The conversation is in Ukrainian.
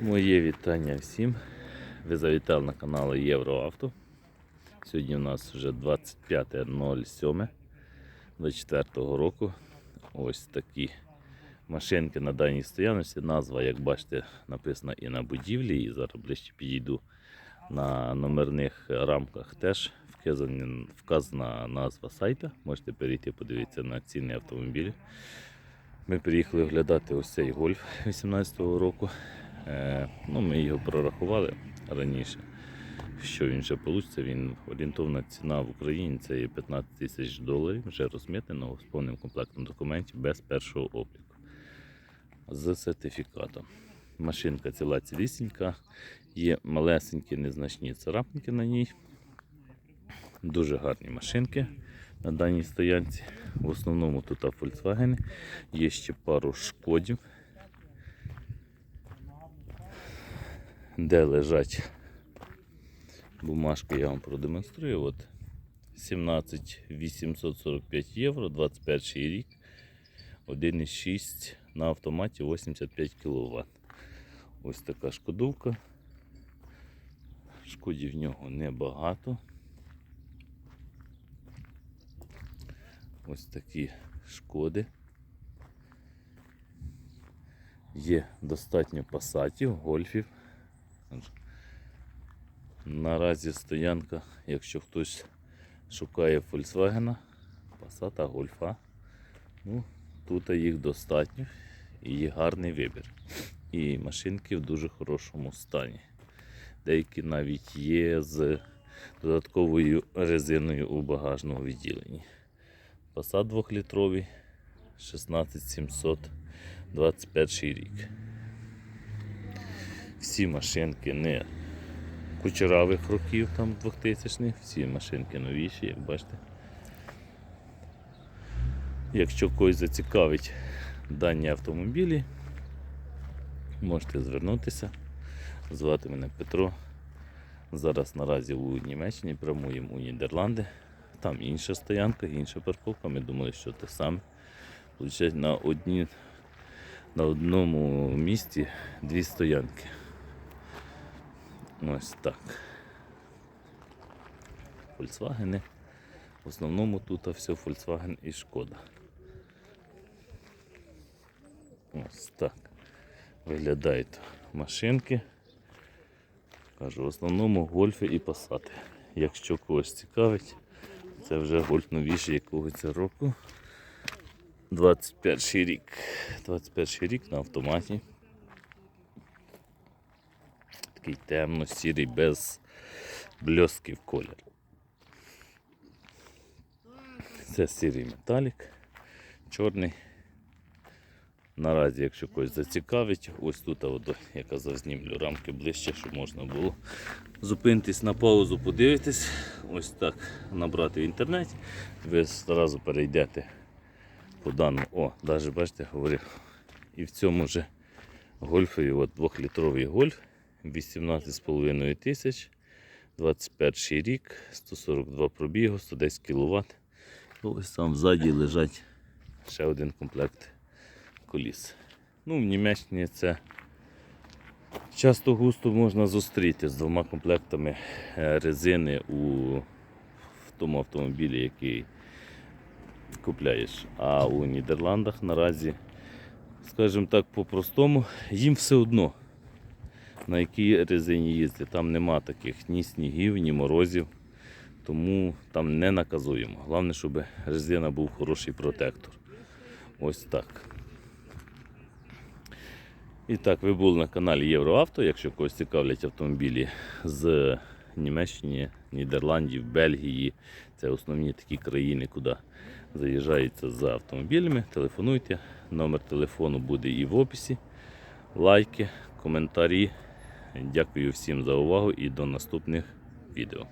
Моє вітання всім. Ви завітали на канал Євроавто. Сьогодні у нас вже 25.07.24 року. Ось такі машинки на даній стоянці. Назва, як бачите, написана і на будівлі. І зараз ближче підійду на номерних рамках теж вказані- вказана назва сайта. Можете перейти подивитися на ціни автомобілів. Ми приїхали оглядати ось цей гольф 18-го року. Е, ну, ми його прорахували раніше. Що він ще вийде? Він орієнтовна ціна в Україні це є 15 тисяч доларів, вже розмітненого з повним комплектом документів без першого обліку. З сертифікатом. Машинка ціла цілісінька, є малесенькі незначні царапинки на ній. Дуже гарні машинки на даній стоянці. В основному тут Volkswagen. Є ще пару шкодів, де лежать бумажки, я вам продемонструю. От 17 845 євро, 21 рік, 1,6 на автоматі 85 кВт. Ось така шкодовка. Шкодів в нього небагато. Ось такі шкоди. Є достатньо пасатів, гольфів. Наразі стоянка, якщо хтось шукає Volkswagen, Passat, гольфа, ну, тут їх достатньо і гарний вибір. І машинки в дуже хорошому стані. Деякі навіть є з додатковою резиною у багажному відділенні. Passat 2-літровий 16700 21 рік. Всі машинки не кучеравих років, там 2000 х всі машинки новіші, як бачите. Якщо когось зацікавить дані автомобілі, можете звернутися. Звати мене Петро. Зараз наразі у Німеччині прямуємо у Нідерланди. Там інша стоянка, інша парковка. Ми думали, що те саме. Получається на одні, на одному місці дві стоянки. Ось так. Volkswagen. В основному тут все Volkswagen і Шкода. Ось так. Виглядають машинки. Кажу, в основному гольфи і пасати. Якщо когось цікавить, це вже гольф новіший якого це року. 21 рік. 21 рік на автоматі. Такий темно-сірий, без бльосків колір. Це сірий металік, чорний. Наразі, якщо когось зацікавить, ось тут от, я казав, знімлю рамки ближче, щоб можна було зупинитись на паузу, подивитись, ось так набрати в інтернеті, ви одразу перейдете по даному. О, навіть бачите, говорив. І в цьому же гольфові, от 2-літровий гольф, 18,5 тисяч, 21 рік, 142 пробігу, 110 кВт. Ось там ззаді лежать ще один комплект коліс. Ну, в Німеччині це часто густо можна зустріти з двома комплектами е, резини у в тому автомобілі, який купляєш. А у Нідерландах наразі, скажімо так, по-простому, їм все одно, на якій резині їздять. Там нема таких ні снігів, ні морозів. Тому там не наказуємо. Головне, щоб резина був хороший протектор. Ось так. І так, ви були на каналі Євроавто. Якщо когось цікавлять автомобілі з Німеччини, Нідерландів, Бельгії, це основні такі країни, куди заїжджаються за автомобілями. Телефонуйте. Номер телефону буде і в описі. Лайки, коментарі. Дякую всім за увагу і до наступних відео.